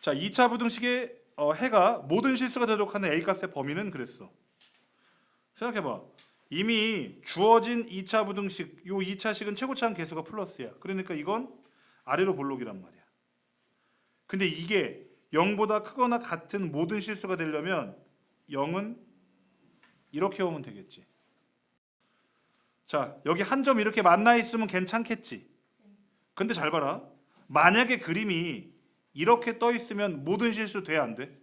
자, 2차 부등식의 어, 해가 모든 실수가 되도록 하는 a 값의 범위는 그랬어. 생각해봐. 이미 주어진 2차 부등식, 요 2차식은 최고차항 개수가 플러스야. 그러니까 이건 아래로 볼록이란 말이야. 근데 이게 0보다 크거나 같은 모든 실수가 되려면 0은 이렇게 오면 되겠지. 자, 여기 한 점 이렇게 만나 있으면 괜찮겠지. 근데 잘 봐라. 만약에 그림이 이렇게 떠 있으면 모든 실수 돼 안 돼?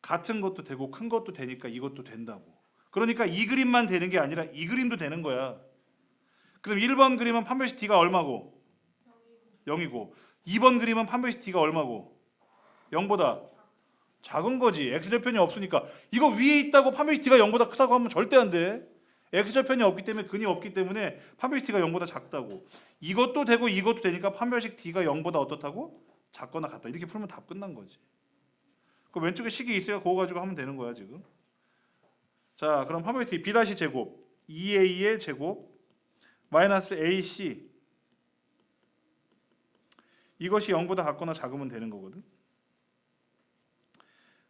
같은 것도 되고 큰 것도 되니까 이것도 된다고. 그러니까 이 그림만 되는 게 아니라 이 그림도 되는 거야. 그럼 1번 그림은 판별식 D가 얼마고? 0이고 2번 그림은 판별식 D가 얼마고? 0보다 작은 거지. x절편이 없으니까 이거 위에 있다고 판별식 D가 0보다 크다고 하면 절대 안 돼. X절편이 없기 때문에 근이 없기 때문에 판별식 D가 0보다 작다고. 이것도 되고 이것도 되니까 판별식 D가 0보다 어떻다고? 작거나 같다. 이렇게 풀면 답 끝난 거지. 그 왼쪽에 식이 있어야 그거 가지고 하면 되는 거야 지금. 자, 그럼 판별식 D B 다시 제곱 2a의 제곱 마이너스 ac 이것이 0보다 같거나 작으면 되는 거거든.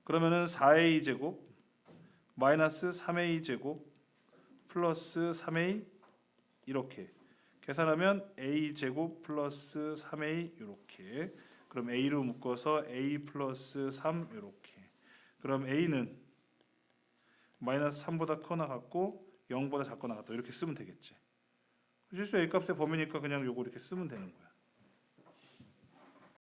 그러면은 4a 제곱 마이너스 3a 제곱 플러스 3a 이렇게. 계산하면 a 제곱 플러스 3a 이렇게. 그럼 a로 묶어서 a 플러스 3 이렇게. 그럼 a는 마이너스 3보다 크거나 같고 0보다 작거나 같다. 이렇게 쓰면 되겠지. 실수 a 값의 범위니까 그냥 요거 이렇게 쓰면 되는 거야